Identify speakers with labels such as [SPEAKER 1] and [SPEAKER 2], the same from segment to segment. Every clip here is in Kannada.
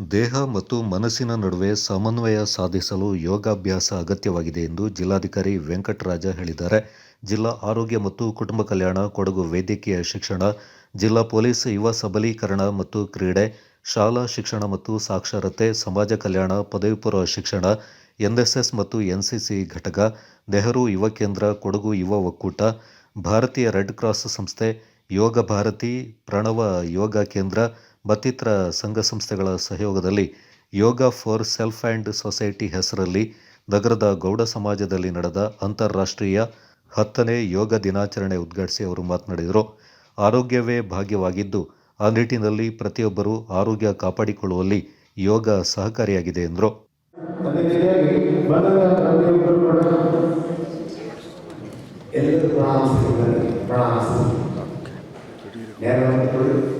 [SPEAKER 1] ದೇಹ ಮತ್ತು ಮನಸ್ಸಿನ ನಡುವೆ ಸಮನ್ವಯ ಸಾಧಿಸಲು ಯೋಗಾಭ್ಯಾಸ ಅಗತ್ಯವಾಗಿದೆ ಎಂದು ಜಿಲ್ಲಾಧಿಕಾರಿ ವೆಂಕಟರಾಜ ಹೇಳಿದ್ದಾರೆ. ಜಿಲ್ಲಾ ಆರೋಗ್ಯ ಮತ್ತು ಕುಟುಂಬ ಕಲ್ಯಾಣ, ಕೊಡಗು ವೈದ್ಯಕೀಯ ಶಿಕ್ಷಣ, ಜಿಲ್ಲಾ ಪೊಲೀಸ್ ಯುವ ಸಬಲೀಕರಣ ಮತ್ತು ಕ್ರೀಡೆ, ಶಾಲಾ ಶಿಕ್ಷಣ ಮತ್ತು ಸಾಕ್ಷರತೆ, ಸಮಾಜ ಕಲ್ಯಾಣ ಪದವಿ ಪೂರ್ವ ಶಿಕ್ಷಣ ಎನ್ಎಸ್ಎಸ್ ಮತ್ತು ಎನ್ಸಿಸಿ ಘಟಕ, ನೆಹರು ಯುವ ಕೇಂದ್ರ, ಕೊಡಗು ಯುವ ಒಕ್ಕೂಟ, ಭಾರತೀಯ ರೆಡ್ ಕ್ರಾಸ್ ಸಂಸ್ಥೆ, ಯೋಗ ಭಾರತಿ, ಪ್ರಣವ ಯೋಗ ಕೇಂದ್ರ ಮತ್ತಿತರ ಸಂಘ ಸಂಸ್ಥೆಗಳ ಸಹಯೋಗದಲ್ಲಿ yoga for self and society ಹೆಸರಲ್ಲಿ ನಗರದ ಗೌಡ ಸಮಾಜದಲ್ಲಿ ನಡೆದ ಅಂತಾರಾಷ್ಟ್ರೀಯ ಹತ್ತನೇ ಯೋಗ ದಿನಾಚರಣೆ ಉದ್ಘಾಟಿಸಿ ಅವರು ಮಾತನಾಡಿದರು. ಆರೋಗ್ಯವೇ ಭಾಗ್ಯವಾಗಿದ್ದು, ಆ ನಿಟ್ಟಿನಲ್ಲಿ ಪ್ರತಿಯೊಬ್ಬರೂ ಆರೋಗ್ಯ ಕಾಪಾಡಿಕೊಳ್ಳುವಲ್ಲಿ ಯೋಗ ಸಹಕಾರಿಯಾಗಿದೆ ಎಂದರು.
[SPEAKER 2] ಎಲ್ಲರೂ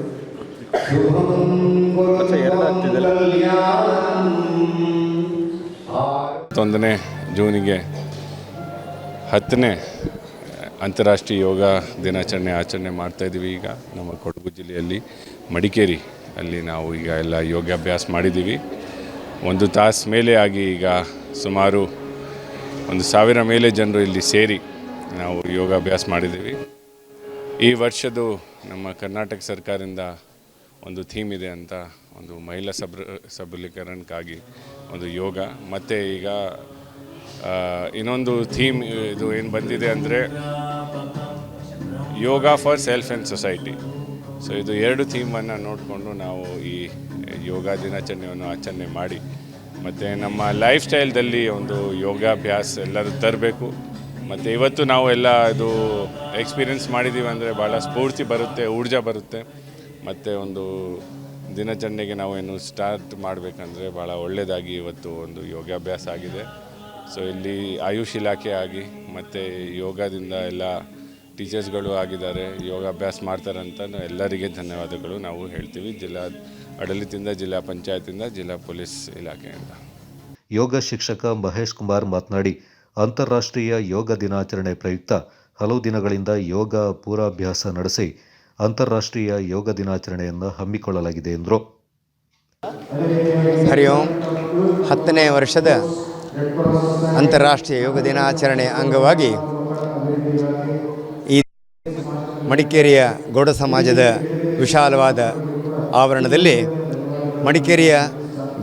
[SPEAKER 3] ಹತ್ತೊಂದನೇ ಜೂನಿಗೆ ಹತ್ತನೇ ಅಂತಾರಾಷ್ಟ್ರೀಯ ಯೋಗ ದಿನಾಚರಣೆ ಆಚರಣೆ ಮಾಡ್ತಾ ಇದ್ದೀವಿ ಈಗ ನಮ್ಮ ಕೊಡಗು ಜಿಲ್ಲೆಯಲ್ಲಿ ಮಡಿಕೇರಿ ಅಲ್ಲಿ ನಾವು ಈಗ ಎಲ್ಲ ಯೋಗಾಭ್ಯಾಸ ಮಾಡಿದ್ದೀವಿ. ಒಂದು ತಾಸು ಮೇಲೆ ಆಗಿ ಈಗ ಸುಮಾರು ಒಂದು ಸಾವಿರ ಮೇಲೆ ಜನರು ಇಲ್ಲಿ ಸೇರಿ ನಾವು ಯೋಗಾಭ್ಯಾಸ ಮಾಡಿದ್ದೀವಿ. ಈ ವರ್ಷದ್ದು ನಮ್ಮ ಕರ್ನಾಟಕ ಸರ್ಕಾರದಿಂದ ಒಂದು ಥೀಮ್ ಇದೆ ಅಂತ ಒಂದು ಮಹಿಳಾ ಸಬ್ ಸಬಲೀಕರಣಕ್ಕಾಗಿ ಒಂದು ಯೋಗ. ಮತ್ತು ಈಗ ಇನ್ನೊಂದು ಥೀಮ್ ಇದು ಏನು ಬಂದಿದೆ ಅಂದರೆ yoga for self and society. So ಇದು ಎರಡು ಥೀಮನ್ನು ನೋಡಿಕೊಂಡು ನಾವು ಈ ಯೋಗ ದಿನಾಚರಣೆಯನ್ನು ಆಚರಣೆ ಮಾಡಿ, ಮತ್ತು ನಮ್ಮ ಲೈಫ್ ಸ್ಟೈಲ್ದಲ್ಲಿ ಒಂದು ಯೋಗಾಭ್ಯಾಸ ಎಲ್ಲರೂ ತರಬೇಕು. ಮತ್ತು ಇವತ್ತು ನಾವು ಎಲ್ಲ ಇದು ಎಕ್ಸ್ಪೀರಿಯೆನ್ಸ್ ಮಾಡಿದ್ದೀವಿ ಅಂದರೆ ಭಾಳ ಸ್ಫೂರ್ತಿ ಬರುತ್ತೆ, ಊರ್ಜಾ ಬರುತ್ತೆ. ಮತ್ತು ಒಂದು ದಿನಚರಣೆಗೆ ನಾವು ಏನು ಸ್ಟಾರ್ಟ್ ಮಾಡಬೇಕಂದ್ರೆ ಭಾಳ ಒಳ್ಳೆಯದಾಗಿ ಇವತ್ತು ಒಂದು ಯೋಗಾಭ್ಯಾಸ ಆಗಿದೆ. ಸೊ ಇಲ್ಲಿ ಆಯುಷ್ ಇಲಾಖೆ ಆಗಿ ಮತ್ತು ಯೋಗದಿಂದ ಎಲ್ಲ ಟೀಚರ್ಸ್ಗಳು ಆಗಿದ್ದಾರೆ, ಯೋಗಾಭ್ಯಾಸ ಮಾಡ್ತಾರೆ ಅಂತ ಎಲ್ಲರಿಗೆ ಧನ್ಯವಾದಗಳು. ನಾವು ಹೇಳ್ತೀವಿ, ಜಿಲ್ಲಾ ಆಡಳಿತದಿಂದ, ಜಿಲ್ಲಾ ಪಂಚಾಯತಿಂದ ಜಿಲ್ಲಾ ಪೊಲೀಸ್ ಇಲಾಖೆಯಿಂದ.
[SPEAKER 1] ಯೋಗ ಶಿಕ್ಷಕ ಮಹೇಶ್ ಕುಮಾರ್ ಮಾತನಾಡಿ, ಅಂತಾರಾಷ್ಟ್ರೀಯ ಯೋಗ ದಿನಾಚರಣೆ ಪ್ರಯುಕ್ತ ಹಲವು ದಿನಗಳಿಂದ ಯೋಗ ಪೂರ್ವಾಭ್ಯಾಸ ನಡೆಸಿ ಅಂತಾರಾಷ್ಟ್ರೀಯ ಯೋಗ ದಿನಾಚರಣೆಯನ್ನು ಹಮ್ಮಿಕೊಳ್ಳಲಾಗಿದೆ ಎಂದರು.
[SPEAKER 4] ಹರಿ ಓಂ. ಹತ್ತನೇ ವರ್ಷದ ಅಂತಾರಾಷ್ಟ್ರೀಯ ಯೋಗ ದಿನಾಚರಣೆ ಅಂಗವಾಗಿ ಈ ಮಡಿಕೇರಿಯ ಗೌಡ ಸಮಾಜದ ವಿಶಾಲವಾದ ಆವರಣದಲ್ಲಿ ಮಡಿಕೇರಿಯ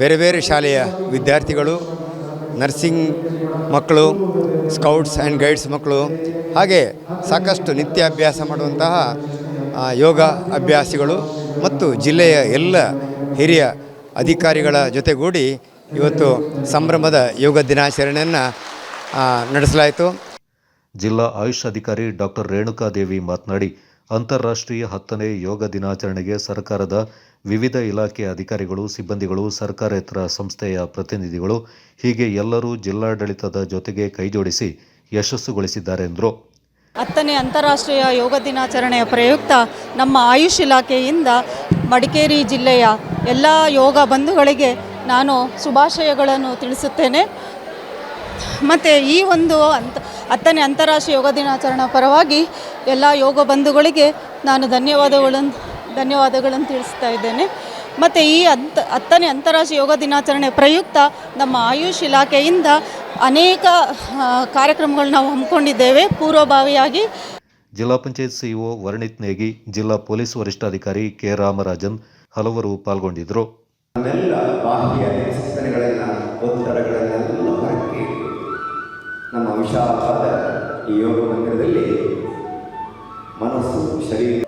[SPEAKER 4] ಬೇರೆ ಬೇರೆ ಶಾಲೆಯ ವಿದ್ಯಾರ್ಥಿಗಳು, ನರ್ಸಿಂಗ್ ಮಕ್ಕಳು, ಸ್ಕೌಟ್ಸ್ ಆ್ಯಂಡ್ ಗೈಡ್ಸ್ ಮಕ್ಕಳು ಹಾಗೆ ಸಾಕಷ್ಟು ನಿತ್ಯಾಭ್ಯಾಸ ಮಾಡುವಂತಹ ಯೋಗ ಅಭ್ಯಾಸಿಗಳು ಮತ್ತು ಜಿಲ್ಲೆಯ ಎಲ್ಲ ಹಿರಿಯ ಅಧಿಕಾರಿಗಳ ಜೊತೆಗೂಡಿ ಇವತ್ತು ಸಂಭ್ರಮದ ಯೋಗ ದಿನಾಚರಣೆಯನ್ನು ನಡೆಸಲಾಯಿತು.
[SPEAKER 1] ಜಿಲ್ಲಾ ಆಯುಷ್ ಅಧಿಕಾರಿ ಡಾಕ್ಟರ್ ರೇಣುಕಾದೇವಿ ಮಾತನಾಡಿ, ಅಂತಾರಾಷ್ಟ್ರೀಯ ಹತ್ತನೇ ಯೋಗ ದಿನಾಚರಣೆಗೆ ಸರ್ಕಾರದ ವಿವಿಧ ಇಲಾಖೆ ಅಧಿಕಾರಿಗಳು, ಸಿಬ್ಬಂದಿಗಳು, ಸರ್ಕಾರೇತರ ಸಂಸ್ಥೆಯ ಪ್ರತಿನಿಧಿಗಳು ಹೀಗೆ ಎಲ್ಲರೂ ಜಿಲ್ಲಾಡಳಿತದ ಜೊತೆಗೆ ಕೈಜೋಡಿಸಿ ಯಶಸ್ಸುಗೊಳಿಸಿದ್ದಾರೆ ಎಂದರು.
[SPEAKER 5] ಹತ್ತನೇ ಅಂತಾರಾಷ್ಟ್ರೀಯ ಯೋಗ ದಿನಾಚರಣೆಯ ಪ್ರಯುಕ್ತ ನಮ್ಮ ಆಯುಷ್ ಇಲಾಖೆಯಿಂದ ಮಡಿಕೇರಿ ಜಿಲ್ಲೆಯ ಎಲ್ಲ ಯೋಗ ಬಂಧುಗಳಿಗೆ ನಾನು ಶುಭಾಶಯಗಳನ್ನು ತಿಳಿಸುತ್ತೇನೆ. ಮತ್ತು ಈ ಒಂದು ಅಂತ ಹತ್ತನೇ ಅಂತಾರಾಷ್ಟ್ರೀಯ ಯೋಗ ದಿನಾಚರಣೆ ಪರವಾಗಿ ಎಲ್ಲ ಯೋಗ ಬಂಧುಗಳಿಗೆ ನಾನು ಧನ್ಯವಾದಗಳನ್ನು ಧನ್ಯವಾದಗಳನ್ನು ತಿಳಿಸ್ತಾ ಇದ್ದೇನೆ. ಮತ್ತು ಈ ಅಂತ ಹತ್ತನೇ ಅಂತಾರಾಷ್ಟ್ರೀಯ ಯೋಗ ದಿನಾಚರಣೆ ಪ್ರಯುಕ್ತ ನಮ್ಮ ಆಯುಷ್ ಇಲಾಖೆಯಿಂದ ಅನೇಕ ಕಾರ್ಯಕ್ರಮಗಳು ನಾವು ಹಮ್ಮಿಕೊಂಡಿದ್ದೇವೆ. ಪೂರ್ವಭಾವಿಯಾಗಿ
[SPEAKER 1] ಜಿಲ್ಲಾ ಪಂಚಾಯತ್ ಸಿಇಒ ವರ್ಣಿತ್ ನೇಗಿ ಜಿಲ್ಲಾ ಪೊಲೀಸ್ ವರಿಷ್ಠಾಧಿಕಾರಿ ಕೆ ರಾಮರಾಜನ್ ಹಲವರು ಪಾಲ್ಗೊಂಡಿದ್ದರು.
[SPEAKER 2] ನಮ್ಮ ವಿಶಾಲವಾದ ಈ ಯೋಗ ಮಂದಿರದಲ್ಲಿ ಮನಸ್ಸು ಶರೀರ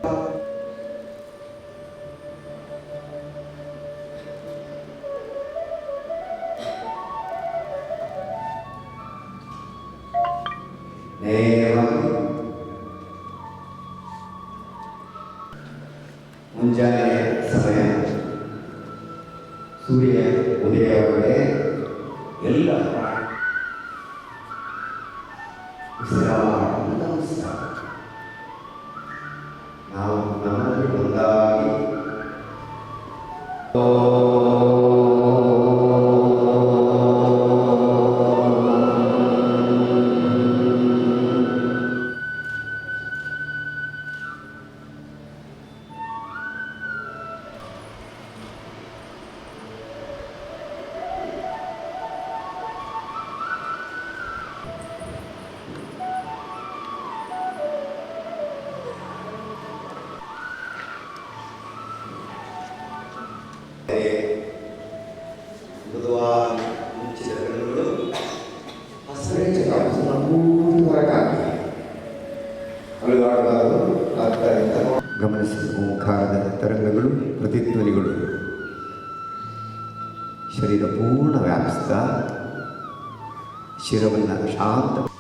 [SPEAKER 2] ನೇರವಾಗಿ ಸಮಯ ಎಲ್ಲ ನಮಸ್ಕಾರ. ನಾವು ನಮ್ಮಲ್ಲಿ ಒಂದಾಗಿ
[SPEAKER 4] ಪ್ರತಿಧ್ವನಿಗಳು. ಶರೀರ ಪೂರ್ಣ ವ್ಯಾಪಿಸ್ತಾ ಶಿರವನ್ನು ಶಾಂತ